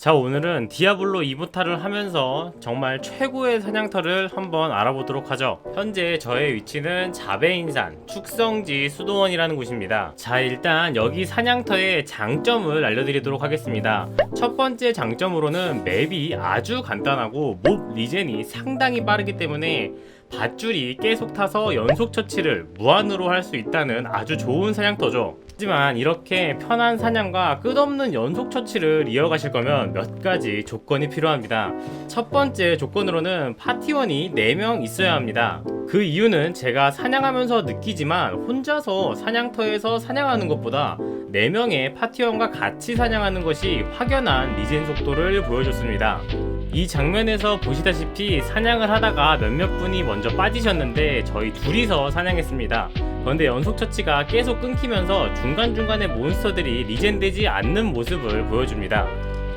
자 오늘은 디아블로 2부타를 하면서 정말 최고의 사냥터를 한번 알아보도록 하죠. 현재 저의 위치는 자베인산 축성지 수도원이라는 곳입니다. 자 일단 여기 사냥터의 장점을 알려드리도록 하겠습니다. 첫 번째 장점으로는 맵이 아주 간단하고 몹 리젠이 상당히 빠르기 때문에 밧줄이 계속 타서 연속 처치를 무한으로 할 수 있다는 아주 좋은 사냥터죠. 하지만 이렇게 편한 사냥과 끝없는 연속 처치를 이어가실 거면 몇 가지 조건이 필요합니다. 첫 번째 조건으로는 파티원이 4명 있어야 합니다. 그 이유는 제가 사냥하면서 느끼지만 혼자서 사냥터에서 사냥하는 것보다 4명의 파티원과 같이 사냥하는 것이 확연한 리젠 속도를 보여줬습니다. 이 장면에서 보시다시피 사냥을 하다가 몇몇 분이 먼저 빠지셨는데 저희 둘이서 사냥했습니다. 그런데 연속 처치가 계속 끊기면서 중간중간에 몬스터들이 리젠되지 않는 모습을 보여줍니다.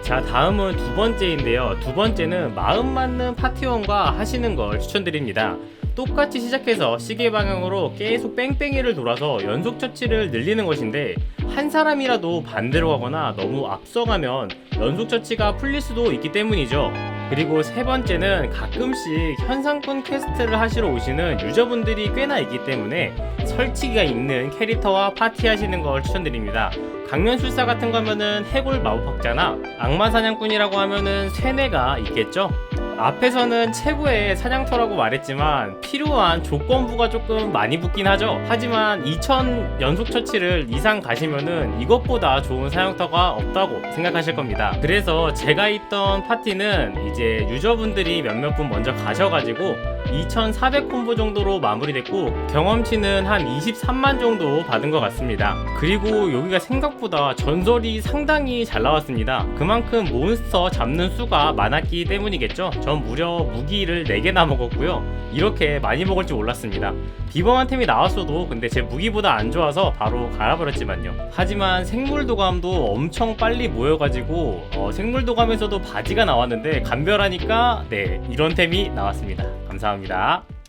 자, 다음은 두 번째인데요. 두 번째는 마음 맞는 파티원과 하시는 걸 추천드립니다. 똑같이 시작해서 시계 방향으로 계속 뺑뺑이를 돌아서 연속 처치를 늘리는 것인데 한 사람이라도 반대로 가거나 너무 앞서가면 연속 처치가 풀릴 수도 있기 때문이죠. 그리고 세 번째는 가끔씩 현상권 퀘스트를 하시러 오시는 유저분들이 꽤나 있기 때문에 설치기가 있는 캐릭터와 파티하시는 걸 추천드립니다. 강면술사 같은 거면은 해골 마법학자나 악마 사냥꾼이라고 하면은 쇠뇌가 있겠죠. 앞에서는 최고의 사냥터라고 말했지만 필요한 조건부가 조금 많이 붙긴 하죠. 하지만 2000 연속 처치를 이상 가시면은 이것보다 좋은 사냥터가 없다고 생각하실 겁니다. 그래서 제가 있던 파티는 이제 유저분들이 몇몇 분 먼저 가셔가지고 2400 콤보 정도로 마무리됐고 경험치는 한 23만 정도 받은 것 같습니다. 그리고 여기가 생각보다 전설이 상당히 잘 나왔습니다. 그만큼 몬스터 잡는 수가 많았기 때문이겠죠. 전 무려 무기를 4개나 먹었고요. 이렇게 많이 먹을 줄 몰랐습니다. 비범한 템이 나왔어도 근데 제 무기보다 안 좋아서 바로 갈아버렸지만요. 하지만 생물 도감도 엄청 빨리 모여가지고 어, 생물 도감에서도 바지가 나왔는데 간별하니까 네 이런 템이 나왔습니다. 감사합니다.